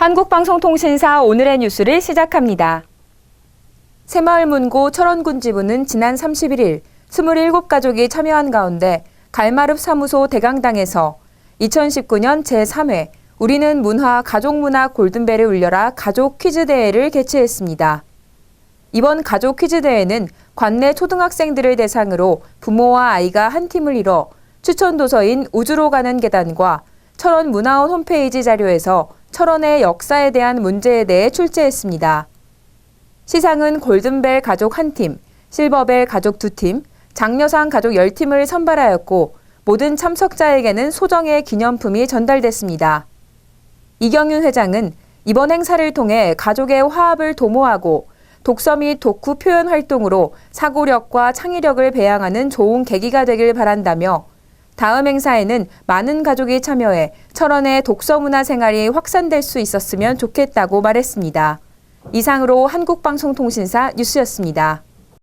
한국방송통신사 오늘의 뉴스를 시작합니다. 새마을문고 철원군 지부는 지난 31일 27가족이 참여한 가운데 갈마릅 사무소 대강당에서 2019년 제3회 우리는 문화 가족문화 골든벨을 울려라 가족 퀴즈 대회를 개최했습니다. 이번 가족 퀴즈 대회는 관내 초등학생들을 대상으로 부모와 아이가 한 팀을 이뤄 추천 도서인 우주로 가는 계단과 철원 문화원 홈페이지 자료에서 철원의 역사에 대한 문제에 대해 출제했습니다. 시상은 골든벨 가족 한 팀, 실버벨 가족 두 팀, 장려상 가족 10팀을 선발하였고 모든 참석자에게는 소정의 기념품이 전달됐습니다. 이경윤 회장은 이번 행사를 통해 가족의 화합을 도모하고 독서 및 독후 표현 활동으로 사고력과 창의력을 배양하는 좋은 계기가 되길 바란다며 다음 행사에는 많은 가족이 참여해 철원의 독서 문화 생활이 확산될 수 있었으면 좋겠다고 말했습니다. 이상으로 한국방송통신사 뉴스였습니다.